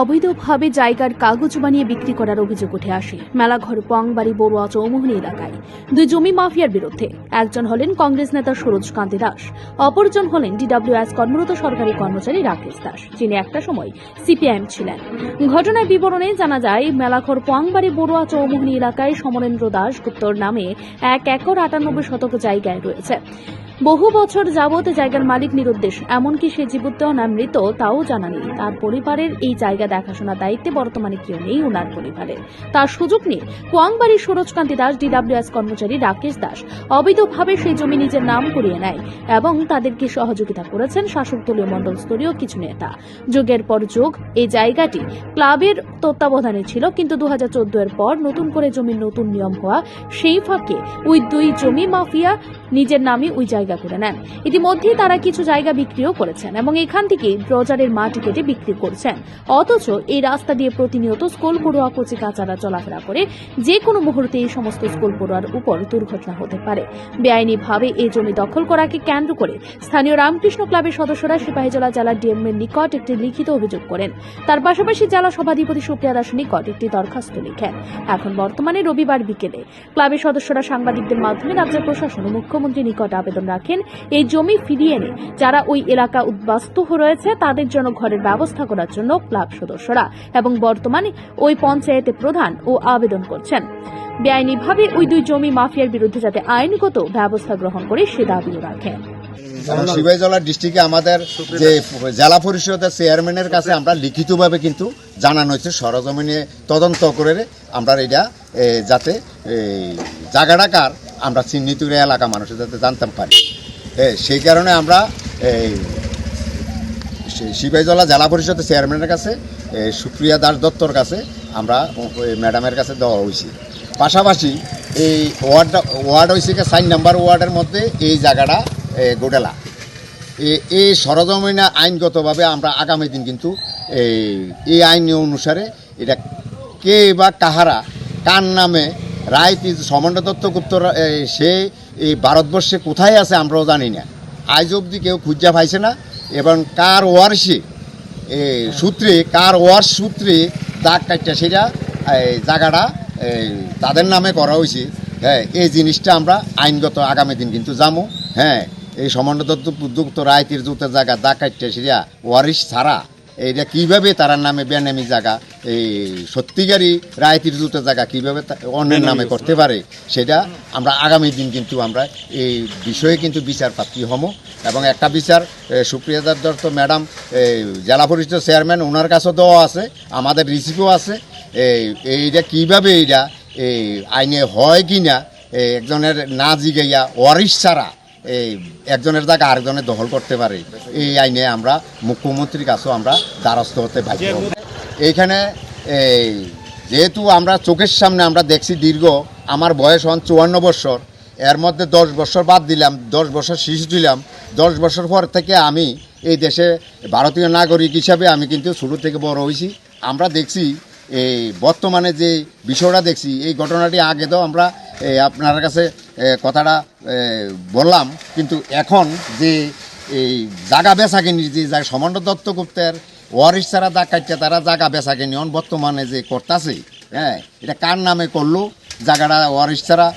অবৈধভাবে জায়গার কাগজ বানিয়ে বিক্রি করার অভিযোগ উঠে আসে। মেলাঘর পংবাড়ি বড়ুয়া চৌমোহনী এলাকায়। দুই জমি মাফিয়ার বিরুদ্ধে। একজন হলেন কংগ্রেস নেতা সুরজ কান্তি দাস। অপরজন হলেন ডিডব্লিউএস কর্মরত সরকারি কর্মচারী রাকেশ দাস, যিনি একটা সময় সিপিআইএম ছিলেন। ঘটনার বিবরণে জানা যায়, মেলাঘর পোয়াংবাড়ি বড়ুয়া চৌমোহনী এলাকায় সমরেন্দ্র দাস গুপ্তর নামে এক একর আটানব্বই শতক জায়গায় রয়েছে। বহু বছর যাবৎ জায়গার মালিক নিরুদ্দেশ, এমনকি সে জীবিত না মৃত তাও জানা নেই। তার পরিবারের এই জায়গা দেখাশোনার দায়িত্বে বর্তমানে কেউ নেই ওনার পরিবারের তার সুযোগ নিয়ে কোয়াংবাড়ির সুরজকান্তি দাস, ডিডব্লিউএস কর্মচারী রাকেশ দাস, অবৈধভাবে সেই জমি নিজের নাম করিয়ে নেয় এবং তাদেরকে সহযোগিতা করেছেন শাসক দলীয় মণ্ডল স্তরীয় কিছু নেতা। যুগের পর যুগ এই জায়গাটি ক্লাবের তত্ত্বাবধানে ছিল, কিন্তু দুহাজার চোদ্দ এর পর নতুন করে জমির নতুন নিয়ম হওয়া সেই ফাঁকে ওই দুই জমি মাফিয়া নিজের নামে ওই জায়গা করে নেন। ইতিমধ্যে তারা কিছু জায়গা বিক্রিও করেছেন এবং এখান থেকে বাজারের মাটি কেটে বিক্রি করছেন। অথচ এই রাস্তা দিয়ে প্রতিনিয়ত স্কুল পড়ুয়া কচি কাচারা চলাফেরা করে। যে কোনো মুহূর্তে এই সমস্ত স্কুল পড়ুয়ার উপর দুর্ঘটনা হতে পারে। বেআইনিভাবে এই জমি দখল করাকে কেন্দ্র করে স্থানীয় রামকৃষ্ণ ক্লাবের সদস্যরা সিপাহীজলা জেলা ডিএম এর নিকট একটি লিখিত অভিযোগ করেন। তার পাশাপাশি জেলা সভাধিপতি সুপ্রিয়া দাসের নিকট একটি দরখাস্ত লিখেন। এখন বর্তমানে রবিবার বিকেলে। ক্লাবের সদস্যরা সাংবাদিকদের মাধ্যমে রাজ্যের প্রশাসন ও মুখ্যমন্ত্রীর নিকট আবেদন রাখেন, এই জমি ফিরিয়ে এনে যারা ওই এলাকা উদ্বাস্তু রয়েছে, তাদের জন্য ঘরের ব্যবস্থা করার জন্য ক্লাব সদস্যরা এবং বর্তমানে ওই পঞ্চায়েতে প্রধান ও আবেদন করছেন। বেআইনিভাবে ওই দুই জমি মাফিয়ার বিরুদ্ধে যাতে আইনগত ব্যবস্থা গ্রহণ করে, সে দাবিও রাখেন। শিবাইজলা ডিস্ট্রিক্টে আমাদের যে জেলা পরিষদের চেয়ারম্যানের কাছে আমরা লিখিতভাবে কিন্তু জানানো হয়েছে, সরজমিনে তদন্ত করে আমরা এটা যাতে জায়গাটা কার আমরা চিহ্নিত করে এলাকা মানুষের যাতে জানতে পারি। এ, সেই কারণে আমরা এই সিপাহীজলা জেলা পরিষদের চেয়ারম্যানের কাছে সুপ্রিয়া দাস দত্তর কাছে আমরা ম্যাডামের কাছে দেওয়া হয়েছি। পাশাপাশি এই ওয়ার্ডটা ওয়ার্ড হয়েছে সাইন নাম্বার ওয়ার্ডের মধ্যে এই জায়গাটা গোডেলা। এই সরজমিনা আইনগতভাবে আমরা আগামী দিন কিন্তু এই এই আইন অনুসারে এটা কে বা কাহারা কার নামে রায় সমান্ড দত্তগুপ্ত সে এই ভারতবর্ষে কোথায় আছে আমরাও জানি না। আজ অবধি কেউ খুঁজা পাইছে না এবং কার ওয়ারসে সূত্রে, কার ওয়ার সূত্রে দাগ কাটটা সেটা জায়গাটা তাদের নামে করা হয়েছে হ্যাঁ এই জিনিসটা আমরা আইনগত আগামী দিন কিন্তু যাব হ্যাঁ এই সমন্বযুক্ত রায়তির জুতের জায়গা দাগ কাটটা সেটা ওয়ারিশ ছাড়া। এইটা কীভাবে তার নামে বেনামি জায়গা এই সত্যিকারই রায়তির জুতের জায়গা কীভাবে অন্যের নামে করতে পারে সেটা আমরা আগামী দিন কিন্তু আমরা এই বিষয়ে কিন্তু বিচার প্রাপ্তি হমো। এবং একটা বিচার সুপ্রিয়া দত্ত ম্যাডাম এই জেলা পরিষদ চেয়ারম্যান ওনার কাছেও দেওয়া আছে আমাদের রিসিভও আছে। এই এইটা কীভাবে এইটা এই আইনে হয় কি না একজনের না জিগাইয়া ওয়ারিশ ছাড়া এই একজনের জায়গা আরেকজনের দখল করতে পারে এই আইনে আমরা মুখ্যমন্ত্রীর কাছেও আমরা দ্বারস্থ হতে হব। এইখানে এই যেহেতু আমরা চোখের সামনে আমরা দেখছি দীর্ঘ, আমার বয়স হন চুয়ান্ন বছর, এর মধ্যে দশ বছর বাদ দিলাম, দশ বছর শিশু দিলাম দশ বছর পর থেকে আমি এই দেশে ভারতীয় নাগরিক হিসাবে আমি কিন্তু শুরু থেকে বড় হয়েছি আমরা দেখছি এই বর্তমানে যে বিষয়টা দেখছি, এই ঘটনাটি আগে তো আমরা আপনার কাছে কথাটা বললাম, কিন্তু এখন যে এই জাগা বেচা কিনি যে সমান্ড দত্তগুপ্তের ওয়ারিশ ছাড়া দাগ কাটছে, তারা জাগা বেচা কিনি এখন বর্তমানে যে করতেছে হ্যাঁ এটা কার নামে করল জায়গাটা ওয়ারিশ ছাড়া?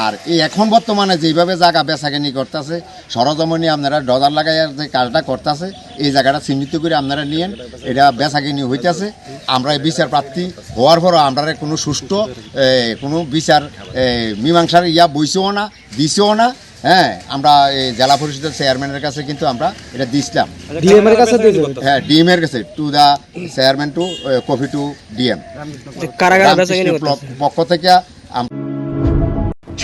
আর এই এখন বর্তমানে যেভাবে জায়গা বেচাকেনি করতেছে, সরজমনি আপনারা ডলার লাগাই যে কাজটা করতেছে, এই জায়গাটা চিহ্নিত করে আপনারা নিয়েন, এটা বেচাকেনি হইতেছে। আমরা এই বিচার প্রার্থী হওয়ার পরও আমরা কোনো সুষ্ঠু কোনো বিচার মীমাংসার ইয়া বইছেও না দিছেও না হ্যাঁ আমরা এই জেলা পরিষদের চেয়ারম্যানের কাছে কিন্তু আমরা এটা দিছিলাম। ডিএম এর কাছে হ্যাঁ ডিএম এর কাছে to the chairman to copy to DM কারাগারে পক্ষ থেকে আমরা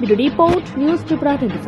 video report news Tripura twenty